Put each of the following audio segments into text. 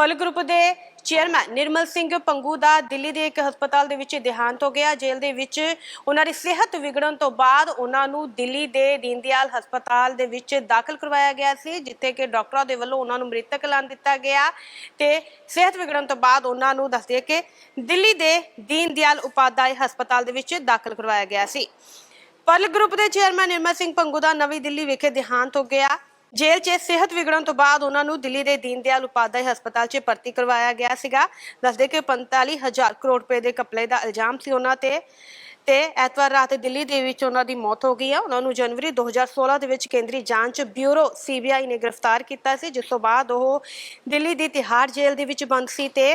ਪਲ ਗਰੁੱਪ ਦੇ ਚੇਅਰਮੈਨ ਨਿਰਮਲ ਸਿੰਘ ਪੰਗੂ ਦਾ ਦਿੱਲੀ ਦੇ ਇੱਕ ਹਸਪਤਾਲ ਦੇ ਵਿੱਚ ਦੇਹਾਂਤ ਹੋ ਗਿਆ। ਜੇਲ੍ਹ ਦੇ ਵਿੱਚ ਉਹਨਾਂ ਦੀ ਸਿਹਤ ਵਿਗੜਨ ਤੋਂ ਬਾਅਦ ਉਹਨਾਂ ਨੂੰ ਦਿੱਲੀ ਦੇ ਦੀਨਦਿਆਲ ਹਸਪਤਾਲ ਦੇ ਵਿੱਚ ਦਾਖਲ ਕਰਵਾਇਆ ਗਿਆ ਸੀ, ਜਿੱਥੇ ਕਿ ਡਾਕਟਰਾਂ ਦੇ ਵੱਲੋਂ ਉਹਨਾਂ ਨੂੰ ਮ੍ਰਿਤਕ ਐਲਾਨ ਦਿੱਤਾ ਗਿਆ ਤੇ ਸਿਹਤ ਵਿਗੜਨ ਤੋਂ ਬਾਅਦ ਉਹਨਾਂ ਨੂੰ ਦੱਸਦੇ ਕਿ ਦਿੱਲੀ ਦੇ ਦੀਨਦਿਆਲ ਉਪਾਧਿਆਏ ਹਸਪਤਾਲ ਦੇ ਵਿੱਚ ਦਾਖਲ ਕਰਵਾਇਆ ਗਿਆ ਸੀ। ਪਲ ਗਰੁੱਪ ਦੇ ਚੇਅਰਮੈਨ ਨਿਰਮਲ ਸਿੰਘ ਪੰਗੂ ਦਾ ਨਵੀਂ ਦਿੱਲੀ ਵਿਖੇ ਦੇਹਾਂਤ ਹੋ ਗਿਆ। ਜੇਲ੍ਹ 'ਚ ਸਿਹਤ ਵਿਗੜਨ ਤੋਂ ਬਾਅਦ ਉਹਨਾਂ ਨੂੰ ਦਿੱਲੀ ਦੇ ਦੀਨਦਿਆਲ ਉਪਾਧਿਆਏ ਹਸਪਤਾਲ 'ਚ ਭਰਤੀ ਕਰਵਾਇਆ ਗਿਆ ਸੀਗਾ। ਦੱਸਦੇ ਕਿ 45000 ਕਰੋੜ ਰੁਪਏ ਦੇ ਕਪਲੇ ਦਾ ਇਲਜ਼ਾਮ ਸੀ ਉਹਨਾਂ ਤੇ। ਤੇ ਐਤਵਾਰ ਰਾਤ ਦਿੱਲੀ ਦੇ ਵਿੱਚ ਉਹਨਾਂ ਦੀ ਮੌਤ ਹੋ ਗਈ ਹੈ ਉਹਨਾਂ ਨੂੰ ਜਨਵਰੀ 2016 ਦੇ ਵਿੱਚ ਕੇਂਦਰੀ ਜਾਂਚ ਬਿਊਰੋ ਸੀਬੀਆਈ ਨੇ ਗ੍ਰਿਫਤਾਰ ਕੀਤਾ ਸੀ। ਜਿਸ ਤੋਂ ਬਾਅਦ ਉਹ ਦਿੱਲੀ ਦੀ ਤਿਹਾੜ ਜੇਲ੍ਹ ਦੇ ਵਿੱਚ ਬੰਦ ਸੀ ਤੇ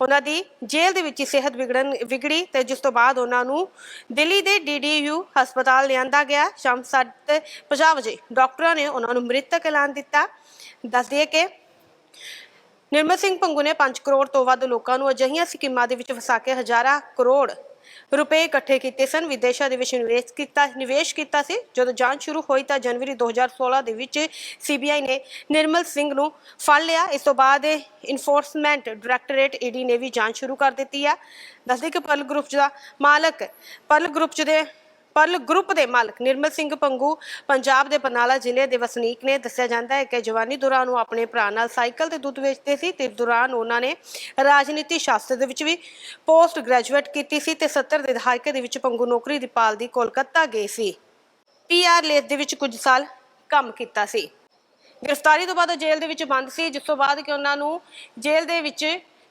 ਉਹਨਾਂ ਦੀ ਜੇਲ੍ਹ ਦੇ ਵਿੱਚ ਹੀ ਸਿਹਤ ਵਿਗੜਨ, ਵਿਗੜੀ ਤੇ ਜਿਸ ਤੋਂ ਬਾਅਦ ਉਹਨਾਂ ਨੂੰ ਦਿੱਲੀ ਦੇ ਡੀਡੀਯੂ ਹਸਪਤਾਲ ਲਿਆਂਦਾ ਗਿਆ। ਸ਼ਾਮ 7:50 ਵਜੇ ਡਾਕਟਰਾਂ ਨੇ ਉਹਨਾਂ ਨੂੰ ਮ੍ਰਿਤਕ ਐਲਾਨ ਦਿੱਤਾ। ਦੱਸ ਦਈਏ ਕਿ ਨਿਰਮਲ ਸਿੰਘ ਪੰਗੂ ਨੇ 5 ਕਰੋੜ ਤੋਂ ਵੱਧ ਲੋਕਾਂ ਨੂੰ ਅਜਿਹੀਆਂ ਸਕੀਮਾਂ ਦੇ ਵਿੱਚ ਫਸਾ ਕੇ ਹਜ਼ਾਰਾਂ ਕਰੋੜ ਰੁਪਏ ਇਕੱਠੇ ਕੀਤੇ ਸਨ। ਵਿਦੇਸ਼ਾਂ ਦੇ ਵਿੱਚ ਨਿਵੇਸ਼ ਕੀਤਾ ਨਿਵੇਸ਼ ਕੀਤਾ ਸੀ। ਜਦੋਂ ਜਾਂਚ ਸ਼ੁਰੂ ਹੋਈ ਤਾਂ ਜਨਵਰੀ 2016 ਦੇ ਵਿੱਚ ਸੀਬੀਆਈ ਨੇ ਨਿਰਮਲ ਸਿੰਘ ਨੂੰ ਫੜ ਲਿਆ। ਇਸ ਤੋਂ ਬਾਅਦ ਇਨਫੋਰਸਮੈਂਟ ਡਾਇਰੈਕਟੋਰੇਟ ਈਡੀ ਨੇ ਵੀ ਜਾਂਚ ਸ਼ੁਰੂ ਕਰ ਦਿੱਤੀ ਆ। ਦੱਸਦੇ ਕਿ ਪਰਲ ਗਰੁੱਪ ਦਾ ਮਾਲਕ ਪਰਲ ਗਰੁੱਪ ਦੇ ਪਰਲ ਗਰੁੱਪ ਦੇ ਮਾਲਕ ਨਿਰਮਲ ਸਿੰਘ ਪੰਗੂ ਪੰਜਾਬ ਦੇ ਬਰਨਾਲਾ ਜ਼ਿਲ੍ਹੇ ਦੇ ਵਸਨੀਕ ਨੇ ਦੱਸਿਆ ਜਾਂਦਾ ਹੈ ਕਿ ਜਵਾਨੀ ਦੌਰਾਨ ਉਹ ਆਪਣੇ ਭਰਾ ਨਾਲ ਸਾਈਕਲ ਤੇ ਦੁੱਧ ਵੇਚਦੇ ਸੀ ਤੇ ਦੌਰਾਨ ਉਹਨਾਂ ਨੇ ਰਾਜਨੀਤੀ ਸ਼ਾਸਤਰ ਦੇ ਵਿੱਚ ਵੀ ਪੋਸਟ ਗ੍ਰੈਜੂਏਟ ਕੀਤੀ ਸੀ ਤੇ 70 ਦੇ ਦਹਾਕੇ ਦੇ ਵਿੱਚ ਪੰਗੂ ਨੌਕਰੀ ਦੀ ਪਾਲ ਦੀ ਕੋਲਕਾਤਾ ਗਏ ਸੀ। ਪੀਆਰ ਲੇਸ ਦੇ ਵਿੱਚ ਕੁਝ ਸਾਲ ਕੰਮ ਕੀਤਾ ਸੀ। ਗ੍ਰਿਫਤਾਰੀ ਤੋਂ ਬਾਅਦ ਉਹ ਜੇਲ੍ਹ ਦੇ ਵਿੱਚ ਬੰਦ ਸੀ, ਜਿਸ ਤੋਂ ਬਾਅਦ ਕਿ ਉਹਨਾਂ ਨੂੰ ਜੇਲ੍ਹ ਦੇ ਵਿੱਚ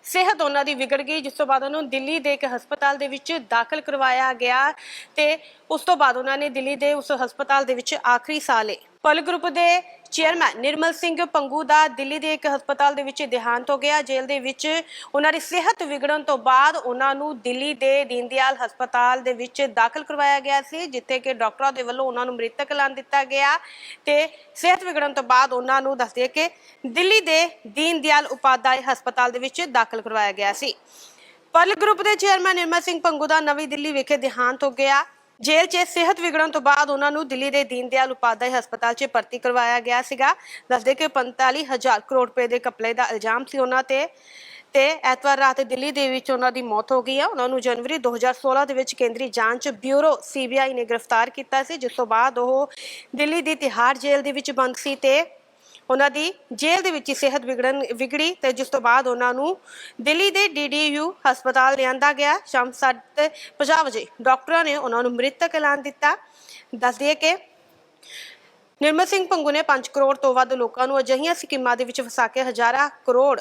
ਸਿਹਤ ਉਹਨਾਂ ਦੀ ਵਿਗੜ ਗਈ, ਜਿਸ ਤੋਂ ਬਾਅਦ ਉਹਨਾਂ ਨੂੰ ਦਿੱਲੀ ਦੇ ਇੱਕ ਹਸਪਤਾਲ ਦੇ ਵਿੱਚ ਦਾਖਲ ਕਰਵਾਇਆ ਗਿਆ ਤੇ ਉਸ ਤੋਂ ਬਾਅਦ ਉਹਨਾਂ ਨੇ ਦਿੱਲੀ ਦੇ ਉਸ ਹਸਪਤਾਲ ਦੇ ਵਿੱਚ ਆਖਰੀ ਸਾਹ ਲਏ। ਪਲ ਗਰੁੱਪ ਦੇ ਚੇਅਰਮੈਨ ਨਿਰਮਲ ਸਿੰਘ ਪੰਗੂ ਦਾ ਦਿੱਲੀ ਦੇ ਇੱਕ ਹਸਪਤਾਲ ਦੇ ਵਿੱਚ ਦੇਹਾਂਤ ਹੋ ਗਿਆ। ਜੇਲ੍ਹ ਦੇ ਵਿੱਚ ਉਹਨਾਂ ਦੀ ਸਿਹਤ ਵਿਗੜਨ ਤੋਂ ਬਾਅਦ ਉਹਨਾਂ ਨੂੰ ਦਿੱਲੀ ਦੇ ਦੀਨਦਿਆਲ ਹਸਪਤਾਲ ਦੇ ਵਿੱਚ ਦਾਖਲ ਕਰਵਾਇਆ ਗਿਆ ਸੀ, ਜਿੱਥੇ ਕਿ ਡਾਕਟਰਾਂ ਦੇ ਵੱਲੋਂ ਉਹਨਾਂ ਨੂੰ ਮ੍ਰਿਤਕ ਐਲਾਨ ਦਿੱਤਾ ਗਿਆ ਤੇ ਸਿਹਤ ਵਿਗੜਨ ਤੋਂ ਬਾਅਦ ਉਹਨਾਂ ਨੂੰ ਦੱਸਦੇ ਕਿ ਦਿੱਲੀ ਦੇ ਦੀਨਦਿਆਲ ਉਪਾਧਿਆਏ ਹਸਪਤਾਲ ਦੇ ਵਿੱਚ ਦਾਖਲ ਕਰਵਾਇਆ ਗਿਆ ਸੀ। ਪਰਲ ਗਰੁੱਪ ਦੇ ਚੇਅਰਮੈਨ ਨਿਰਮਲ ਸਿੰਘ ਪੰਗੂ ਦਾ ਨਵੀਂ ਦਿੱਲੀ ਵਿਖੇ ਦੇਹਾਂਤ ਹੋ ਗਿਆ। ਜੇਲ੍ਹ 'ਚ ਸਿਹਤ ਵਿਗੜਨ ਤੋਂ ਬਾਅਦ ਉਹਨਾਂ ਨੂੰ ਦਿੱਲੀ ਦੇ ਦੀਨਦਿਆਲ ਉਪਾਧਿਆਏ ਹਸਪਤਾਲ 'ਚ ਭਰਤੀ ਕਰਵਾਇਆ ਗਿਆ ਸੀਗਾ। ਦੱਸਦੇ ਕਿ 45000 ਕਰੋੜ ਰੁਪਏ ਦੇ ਕਪਲੇ ਦਾ ਇਲਜ਼ਾਮ ਸੀ ਉਹਨਾਂ ਤੇ। ਤੇ ਐਤਵਾਰ ਰਾਤ ਦਿੱਲੀ ਦੇ ਵਿੱਚ ਉਹਨਾਂ ਦੀ ਮੌਤ ਹੋ ਗਈ ਹੈ ਉਹਨਾਂ ਨੂੰ ਜਨਵਰੀ 2016 ਦੇ ਵਿੱਚ ਕੇਂਦਰੀ ਜਾਂਚ ਬਿਊਰੋ ਸੀਬੀਆਈ ਨੇ ਗ੍ਰਿਫਤਾਰ ਕੀਤਾ ਸੀ। ਜਿਸ ਤੋਂ ਬਾਅਦ ਉਹ ਦਿੱਲੀ ਦੀ ਤਿਹਾੜ ਜੇਲ੍ਹ ਦੇ ਵਿੱਚ ਬੰਦ ਸੀ ਤੇ ਉਹਨਾਂ ਦੀ ਜੇਲ੍ਹ ਦੇ ਵਿੱਚ ਹੀ ਸਿਹਤ ਵਿਗੜਨ, ਵਿਗੜੀ ਤੇ ਜਿਸ ਤੋਂ ਬਾਅਦ ਉਹਨਾਂ ਨੂੰ ਦਿੱਲੀ ਦੇ ਡੀਡੀਯੂ ਹਸਪਤਾਲ ਲਿਆਂਦਾ ਗਿਆ। ਸ਼ਾਮ 7:50 ਵਜੇ ਡਾਕਟਰਾਂ ਨੇ ਉਹਨਾਂ ਨੂੰ ਮ੍ਰਿਤਕ ਐਲਾਨ ਦਿੱਤਾ। ਦੱਸ ਦਈਏ ਕਿ ਨਿਰਮਲ ਸਿੰਘ ਪੰਗੂ ਨੇ 5 ਕਰੋੜ ਤੋਂ ਵੱਧ ਲੋਕਾਂ ਨੂੰ ਅਜਿਹੀਆਂ ਸਕੀਮਾਂ ਦੇ ਵਿੱਚ ਫਸਾ ਕੇ ਹਜ਼ਾਰਾਂ ਕਰੋੜ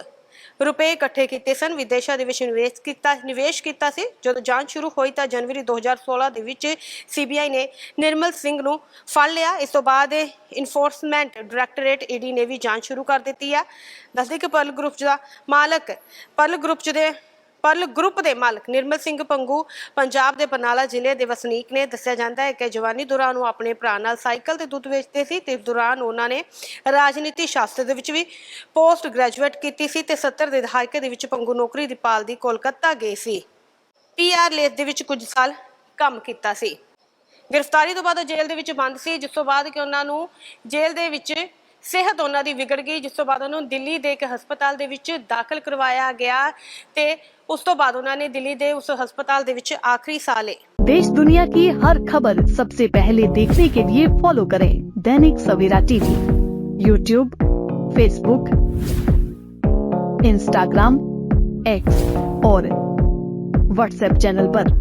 ਰੁਪਏ ਇਕੱਠੇ ਕੀਤੇ ਸਨ। ਵਿਦੇਸ਼ਾਂ ਦੇ ਵਿੱਚ ਨਿਵੇਸ਼ ਕੀਤਾ ਨਿਵੇਸ਼ ਕੀਤਾ ਸੀ। ਜਦੋਂ ਜਾਂਚ ਸ਼ੁਰੂ ਹੋਈ ਤਾਂ ਜਨਵਰੀ 2016 ਦੇ ਵਿੱਚ ਸੀਬੀਆਈ ਨੇ ਨਿਰਮਲ ਸਿੰਘ ਨੂੰ ਫੜ ਲਿਆ। ਇਸ ਤੋਂ ਬਾਅਦ ਇਨਫੋਰਸਮੈਂਟ ਡਾਇਰੈਕਟੋਰੇਟ ਈਡੀ ਨੇ ਵੀ ਜਾਂਚ ਸ਼ੁਰੂ ਕਰ ਦਿੱਤੀ ਆ। ਦੱਸਦੇ ਕਿ ਪਰਲ ਗਰੁੱਪ ਦਾ ਮਾਲਕ ਪਰਲ ਗਰੁੱਪ ਦੇ ਪਰਲ ਗਰੁੱਪ ਦੇ ਮਾਲਕ ਨਿਰਮਲ ਸਿੰਘ ਪੰਗੂ ਪੰਜਾਬ ਦੇ ਬਰਨਾਲਾ ਜ਼ਿਲ੍ਹੇ ਦੇ ਵਸਨੀਕ ਨੇ ਦੱਸਿਆ ਜਾਂਦਾ ਹੈ ਕਿ ਜਵਾਨੀ ਦੌਰਾਨ ਉਹ ਆਪਣੇ ਭਰਾ ਨਾਲ ਸਾਈਕਲ ਤੇ ਦੁੱਧ ਵੇਚਦੇ ਸੀ ਤੇ ਇਸ ਦੌਰਾਨ ਉਹਨਾਂ ਨੇ ਰਾਜਨੀਤੀ ਸ਼ਾਸਤਰ ਦੇ ਵਿੱਚ ਵੀ ਪੋਸਟ ਗ੍ਰੈਜੂਏਟ ਕੀਤੀ ਸੀ ਤੇ 70 ਦੇ ਦਹਾਕੇ ਦੇ ਵਿੱਚ ਪੰਗੂ ਨੌਕਰੀ ਦੀ ਪਾਲ ਦੀ ਕੋਲਕਾਤਾ ਗਏ ਸੀ। ਪੀਆਰ ਲੇਸ ਦੇ ਵਿੱਚ ਕੁਝ ਸਾਲ ਕੰਮ ਕੀਤਾ ਸੀ। ਗ੍ਰਿਫਤਾਰੀ ਤੋਂ ਬਾਅਦ ਉਹ ਜੇਲ੍ਹ ਦੇ ਵਿੱਚ ਬੰਦ ਸੀ, ਜਿਸ ਤੋਂ ਬਾਅਦ ਕਿ ਉਹਨਾਂ ਨੂੰ ਜੇਲ੍ਹ ਦੇ ਵਿੱਚ ਸਿਹਤ ਉਹਨਾਂ ਦੀ ਵਿਗੜ ਗਈ ਜਿਸ ਤੋਂ ਬਾਅਦ ਉਹਨਾਂ ਨੂੰ ਦਿੱਲੀ ਦੇ ਇੱਕ ਹਸਪਤਾਲ ਦੇ ਵਿੱਚ ਦਾਖਲ ਕਰਵਾਇਆ ਗਿਆ ਤੇ ਉਸ ਤੋਂ ਬਾਅਦ ਉਹਨਾਂ ਨੇ ਦਿੱਲੀ ਦੇ ਉਸ ਹਸਪਤਾਲ ਦੇ ਵਿੱਚ ਆਖਰੀ ਸਾਹ ਲਏ देश दुनिया की हर खबर सबसे पहले देखने के लिए फॉलो करें Dainik Savera TV YouTube Facebook Instagram X और व्हाट्सएप चैनल पर।